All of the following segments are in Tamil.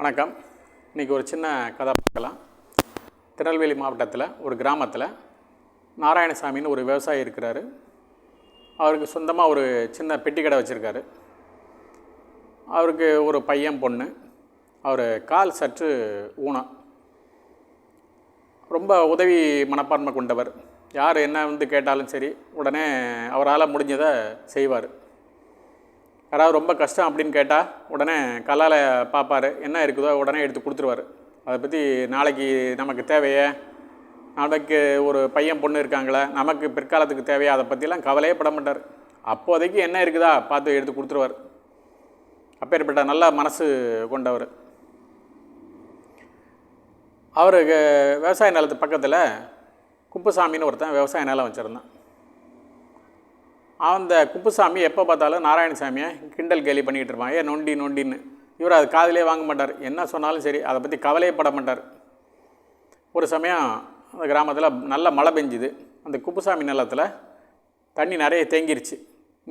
வணக்கம். இன்றைக்கி ஒரு சின்ன கதை பார்க்கலாம். திருநெல்வேலி மாவட்டத்தில் ஒரு கிராமத்தில் நாராயணசாமின்னு ஒரு விவசாயி இருக்கிறாரு. அவருக்கு சொந்தமாக ஒரு சின்ன பெட்டி கடை வச்சுருக்காரு. அவருக்கு ஒரு பையன் பொண்ணு. அவர் கால் சற்று ஊனம். ரொம்ப உதவி மனப்பான்மை கொண்டவர். யார் என்ன வந்து கேட்டாலும் சரி உடனே அவரால் முடிஞ்சதை செய்வார். யாராவது ரொம்ப கஷ்டம் அப்படின்னு கேட்டால் உடனே கல்லால் பார்ப்பார் என்ன இருக்குதோ உடனே எடுத்து கொடுத்துருவாரு. அதை பற்றி நாளைக்கு நமக்கு தேவையே? நாளைக்கு ஒரு பையன் பொண்ணு இருக்காங்களே நமக்கு பிற்காலத்துக்கு தேவையா? அதை பற்றிலாம் கவலையே பட மாட்டார். அப்போதைக்கு என்ன இருக்குதா பார்த்து எடுத்து கொடுத்துருவார். அப்பேற்பட்ட நல்ல மனசு கொண்டவர். அவருக்கு விவசாய நிலத்து பக்கத்தில் குப்புசாமின்னு ஒருத்தன் விவசாய நிலம் வச்சுருந்தான். அந்த குப்புசாமி எப்போ பார்த்தாலும் நாராயணசாமியை கிண்டல் கேலி பண்ணிக்கிட்டு இருப்பான். ஏன் நொண்டி நொண்டின்னு. இவர் அது காதிலே வாங்க மாட்டார். என்ன சொன்னாலும் சரி அதை பற்றி கவலையப்பட மாட்டார். ஒரு சமயம் அந்த கிராமத்தில் நல்ல மழை பெஞ்சுது. அந்த குப்புசாமி நிலத்தில் தண்ணி நிறைய தேங்கிருச்சு.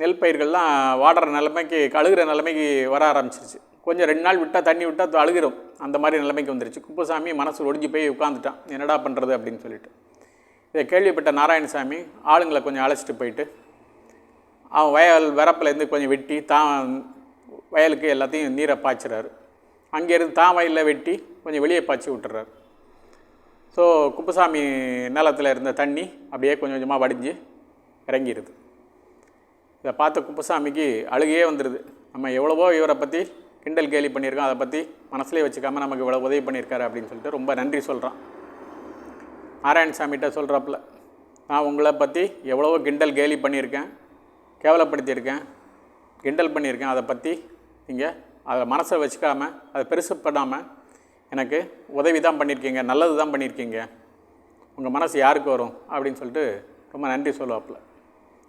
நெல் பயிர்கள்லாம் வாடுற நிலைமைக்கு கழுகிற நிலைமைக்கு வர ஆரம்பிச்சிருச்சு. கொஞ்சம் ரெண்டு நாள் விட்டால் தண்ணி விட்டால் அது அழுகிரும். அந்த மாதிரி நிலைமைக்கு வந்துருச்சு. குப்புசாமி மனசு ஒடிஞ்சு போய் உட்காந்துட்டான் என்னடா பண்ணுறது அப்படின்னு சொல்லிட்டு. இதை கேள்விப்பட்ட நாராயணசாமி ஆளுங்களை கொஞ்சம் அழைச்சிட்டு போயிட்டு அவன் வயல் வரப்புலேருந்து கொஞ்சம் வெட்டி தான் வயலுக்கு எல்லாத்தையும் நீரை பாய்ச்சுறாரு. அங்கேருந்து தான் வயலில் வெட்டி கொஞ்சம் வெளியே பாய்ச்சி விட்டுறாரு. ஸோ குப்புசாமி நிலத்தில் இருந்த தண்ணி அப்படியே கொஞ்சம் கொஞ்சமாக வடிஞ்சு இறங்கிடுது இதை பார்த்த குப்புசாமிக்கு அழுகையே வந்துடுது நம்ம எவ்வளவோ இவரை பற்றி கிண்டல் கேலி பண்ணியிருக்கோம் அதை பற்றி மனசுலேயே வச்சுக்காமல் நமக்கு இவ்வளோ உதவி பண்ணியிருக்காரு அப்படின்னு சொல்லிட்டு ரொம்ப நன்றி சொல்கிறான் நாராயணசாமிகிட்ட சொல்கிறாப்புல நான் உங்களை பற்றி எவ்வளவோ கிண்டல் கேலி பண்ணியிருக்கேன் கேவலப்படுத்தியிருக்கேன் கிண்டல் பண்ணியிருக்கேன். அதை பற்றி நீங்கள் அதை மனசை வச்சுக்காமல் அதை பெருசுப்படாமல் எனக்கு உதவி தான் பண்ணியிருக்கீங்க நல்லது தான் பண்ணியிருக்கீங்க. உங்கள் மனசு யாருக்கு வரும் அப்படின்னு சொல்லிட்டு ரொம்ப நன்றி சொல்லுவாப்புல.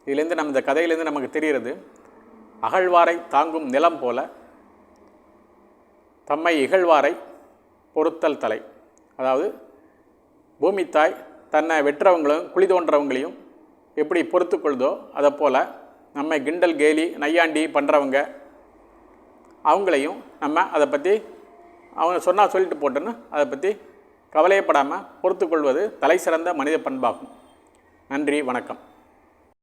இதுலேருந்து நம்ம இந்த கதையிலேருந்து நமக்கு தெரிகிறது அகழ்வாரை தாங்கும் நிலம் போல தம்மை இகழ்வாரை பொறுத்தல் தலை. அதாவது பூமித்தாய் தன்னை வெட்டுறவங்களும் குழி தோன்றவங்களையும் எப்படி பொறுத்து கொள்தோ அதை போல் நம்ம கிண்டல் கேலி நையாண்டி பண்ணுறவங்க அவங்களையும் நம்ம அதை பற்றி அவங்க சொன்னால் சொல்லிட்டு போட்டோன்னு அதை பற்றி கவலையப்படாமல் பொறுத்துக்கொள்வது தலை சிறந்த மனித பண்பாகும். நன்றி வணக்கம்.